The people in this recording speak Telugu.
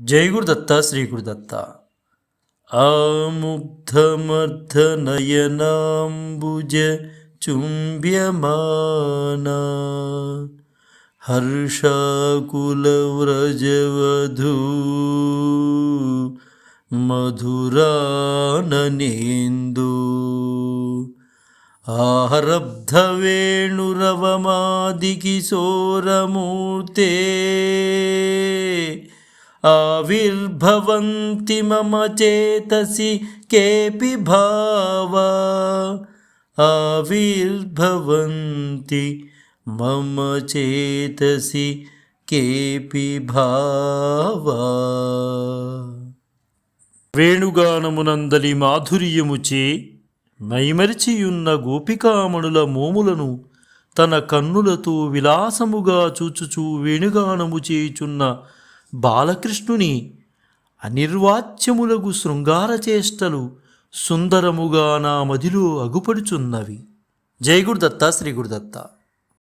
జై గురుదత్త శ్రీ గురుదత్త ఆముగ్ధమర్ధనయనాంబుజ చుంబ్యమానా. హర్షాకులవ్రజవధూ. మధురాననేందు. ఆరబ్ధవేణురవమాదికిశోరమూర్తే ఆవిర్భవంతి మమ చేతసి కేపి భావా. ఆవిర్భవంతి మమ చేతసి కేపి భావా. వేణుగానమునందలి మాధుర్యముచే మైమరిచియున్న గోపికామణుల మోములను తన కన్నులతో విలాసముగా చూచుచూ వేణుగానము చేయుచున్న బాలకృష్ణుని అనిర్వాచ్యములగు శృంగార చేష్టలు సుందరముగా నా మదిలో అగుపడుచున్నవి. జై గురుదత్త శ్రీ గురుదత్త.